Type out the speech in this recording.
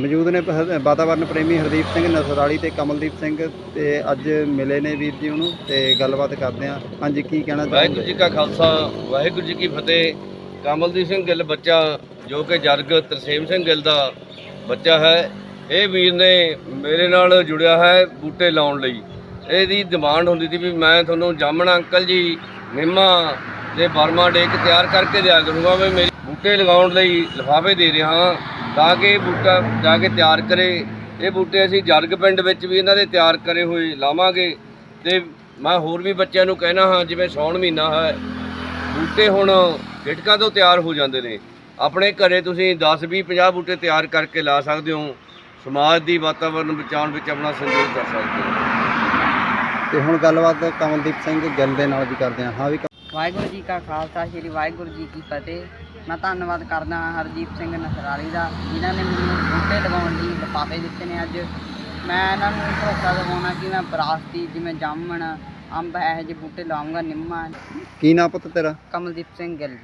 ਮੌਜੂਦ ਨੇ ਪ- ਵਾਤਾਵਰਨ ਪ੍ਰੇਮੀ ਹਰਦੀਪ ਸਿੰਘ, ਨਸਰਾਲੀ ਤੇ ਕਮਲਦੀਪ ਸਿੰਘ ਤੇ ਅੱਜ ਮਿਲੇ ਨੇ ਵੀਰ ਜੀ ਉਹਨੂੰ ਤੇ ਗੱਲਬਾਤ ਕਰਦੇ ਆ ਹਾਂਜੀ, ਕੀ ਕਹਿਣਾ ਵਾਹਿਗੁਰੂ ਜੀ ਕਾ ਖਾਲਸਾ, ਵਾਹਿਗੁਰੂ ਜੀ ਕੀ ਫਤਿਹ। ਕਮਲਦੀਪ ਸਿੰਘ ਗਿੱਲ ਬੱਚਾ, ਜੋ ਕਿ ਜਰਗ ਤਰਸੇਮ ਸਿੰਘ ਗਿੱਲ ਦਾ ਬੱਚਾ ਹੈ। ਇਹ ਵੀਰ ਨੇ ਮੇਰੇ ਨਾਲ ਜੁੜਿਆ ਹੈ ਬੂਟੇ ਲਾਉਣ ਲਈ। ਇਹਦੀ ਡਿਮਾਂਡ ਹੁੰਦੀ ਸੀ ਵੀ ਮੈਂ ਤੁਹਾਨੂੰ ਜਾਮਣ ਅੰਕਲ ਜੀ, ਨਿੰਮਾ ਤੇ ਬਰਮਾ ਡੇਕ ਤਿਆਰ ਕਰਕੇ ਦਿਆ ਕਰੂੰਗਾ ਵੀ ਮੇਰੀ ਬੂਟੇ ਲਗਾਉਣ ਲਈ ਲਿਫਾਫੇ ਦੇ ਰਿਹਾ ਹਾਂ। ਤਾਂ ਕਿ ਇਹ ਬੂਟਾ ਜਾ ਕੇ ਤਿਆਰ ਕਰੇ। ਇਹ ਬੂਟੇ ਅਸੀਂ ਜਰਗ ਪਿੰਡ ਵਿੱਚ ਵੀ ਇਹਨਾਂ ਦੇ ਤਿਆਰ ਕਰੇ ਹੋਏ ਲਾਵਾਂਗੇ। ਤੇ ਮੈਂ ਹੋਰ ਵੀ ਬੱਚਿਆਂ ਨੂੰ ਕਹਿਣਾ ਹਾਂ ਜਿਵੇਂ ਸੌਣ ਮਹੀਨਾ ਹੈ ਬੂਟੇ ਹੁਣ ਗਿਟਕਾਂ ਤੋਂ ਤਿਆਰ ਹੋ ਜਾਂਦੇ ਨੇ। ਆਪਣੇ ਘਰੇ ਤੁਸੀਂ 10 20 50 ਬੂਟੇ ਤਿਆਰ ਕਰਕੇ ਲਾ ਸਕਦੇ ਹੋ। ਸਮਾਜ ਦੀ ਵਾਤਾਵਰਨ ਬਚਾਉਣ ਵਿੱਚ ਆਪਣਾ ਸਹਿਯੋਗ ਕਰ ਸਕਦੇ ਹੋ। ਤੇ ਹੁਣ ਗੱਲਬਾਤ ਕਮਲਦੀਪ ਸਿੰਘ ਗਿੱਲ ਦੇ ਨਾਲ ਵੀ ਕਰਦੇ ਆ ਹਾਂ ਵੀ ਵਾਹਿਗੁਰੂ ਜੀ ਕਾ ਖਾਲਸਾ ਸ੍ਰੀ ਵਾਹਿਗੁਰੂ ਜੀ ਕੀ ਫਤਿਹ। ਮੈਂ ਧੰਨਵਾਦ ਕਰਦਾ ਹਾਂ ਹਰਜੀਤ ਸਿੰਘ ਨਸਰਾਲੀ ਦਾ ਜਿਨ੍ਹਾਂ ਨੇ ਮੈਨੂੰ ਬੂਟੇ ਲਗਾਉਣ ਲਈ ਲਿਫਾਫੇ ਦਿੱਤੇ ਨੇ ਅੱਜ। ਮੈਂ ਇਹਨਾਂ ਨੂੰ ਭਰੋਸਾ ਦਿਵਾਉਣਾ ਕਿ ਮੈਂ ਵਿਰਾਸਤੀ ਜਿਵੇਂ ਜਾਮਣ ਅੰਬ ਇਹੋ ਜਿਹੇ ਬੂਟੇ ਲਾਉਂਗਾ ਨਿੰਮਾ। ਕੀ ਨਾਂ ਪੁੱਤ ਤੇਰਾ? ਕਮਲਦੀਪ ਸਿੰਘ ਗਿੱਲ।